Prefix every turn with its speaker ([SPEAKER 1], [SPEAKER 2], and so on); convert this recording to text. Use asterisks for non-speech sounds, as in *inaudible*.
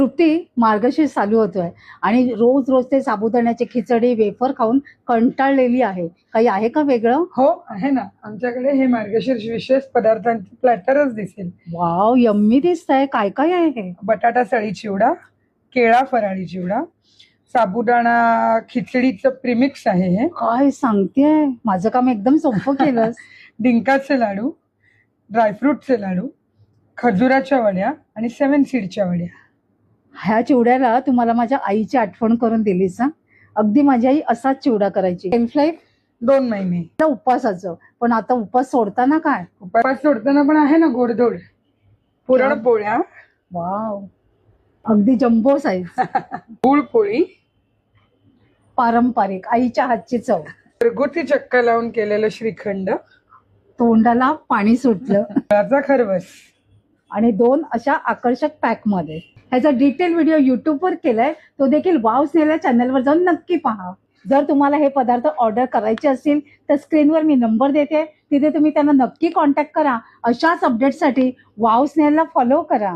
[SPEAKER 1] तृप्ती मार्गशीर्ष चालू होतोय. आणि रोज रोज ते साबुदाण्याची खिचडी वेफर खाऊन कंटाळलेली आहे. काही आहे का वेगळं?
[SPEAKER 2] हो आहे ना. आमच्याकडे हे मार्गशीर्ष विशेष पदार्थांचे प्लॅटरच दिसेल.
[SPEAKER 1] वाव यम्मी दिसतंय. काय काय आहे? हे
[SPEAKER 2] बटाटा सळी चिवडा केळा फराळी चिवडा साबुदाणा खिचडीचं प्रिमिक्स आहे हे.
[SPEAKER 1] काय सांगतेय माझं काम एकदम सोपं केलंस. *laughs*
[SPEAKER 2] डिंकाचे लाडू ड्रायफ्रूटचे लाडू खजुराच्या वड्या आणि सेवन सीडच्या वड्या.
[SPEAKER 1] ह्या चिवड्याला तुम्हाला माझ्या आईची आठवण करून दिलीस हा. अगदी माझी आई असाच चिवडा करायची. सेल्फ लाईफ
[SPEAKER 2] दोन महिने.
[SPEAKER 1] उपवासाचं पण आता उपवास सोडताना काय?
[SPEAKER 2] उपास सोडताना पण आहे ना गोडधोड? पुरणपोळ्या
[SPEAKER 1] वाव. अगदी जम्बो साईज *laughs*
[SPEAKER 2] गुळ पोळी?
[SPEAKER 1] पारंपरिक. आईच्या हातची चव.
[SPEAKER 2] घरगुती चक्का लावून केलेलं श्रीखंड.
[SPEAKER 1] तोंडाला पाणी सुटलं. *laughs*
[SPEAKER 2] खरवस.
[SPEAKER 1] आणि दोन अशा आकर्षक पॅकमध्ये. ह्याचा डिटेल व्हिडिओ युट्यूबवर केलाय. तो देखील वाव स्नेला चॅनलवर जाऊन नक्की पहा. जर तुम्हाला हे पदार्थ ऑर्डर करायचे असतील तर स्क्रीनवर मी नंबर देते. तिथे तुम्ही त्यांना नक्की कॉन्टॅक्ट करा. अशाच अपडेटसाठी वाव स्नेलला फॉलो करा.